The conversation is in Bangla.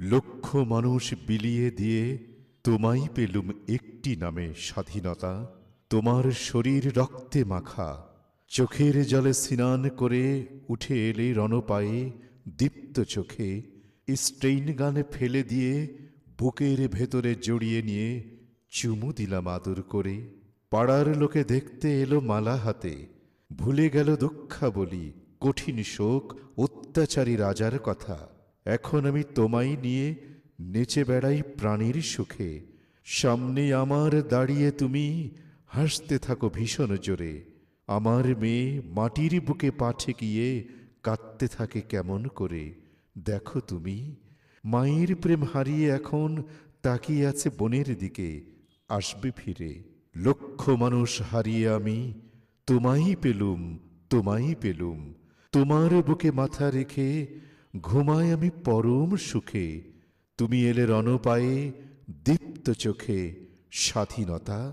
লক্ষ মানুষ বিলিয়ে দিয়ে তোমাই পেলুম একটি নামে স্বাধীনতা। তোমার শরীর রক্তে মাখা। চোখের জলে স্নান করে উঠে এলে রণপায়ে দীপ্ত চোখে। স্ট্রেইন গানে ফেলে দিয়ে বুকের ভেতরে জড়িয়ে নিয়ে চুমু দিলাম আদর করে। পাড়ার লোকে দেখতে এলো মালা হাতে। ভুলে গেল দুঃখা বলি কঠিন শোক, অত্যাচারী রাজার কথা। এখন আমি তোমায় নিয়ে নেচে বেড়াই প্রাণীর সুখে। সামনে আমার দাঁড়িয়ে তুমি হাসতে থাকো ভীষণ জোরে। আমার মেয়ে মাটির বুকে পাঠে গিয়ে কাঁদতে থাকে কেমন করে। দেখো তুমি, মায়ের প্রেম হারিয়ে এখন তাকিয়ে আছে বনের দিকে, আসবে ফিরে। লক্ষ মানুষ হারিয়ে আমি তোমাই পেলুম তোমাই পেলুম। তোমার বুকে মাথা রেখে ঘুমাই আমি পরম সুখে। তুমি এলে রণপায়ে দীপ্ত চোখে স্বাধীনতা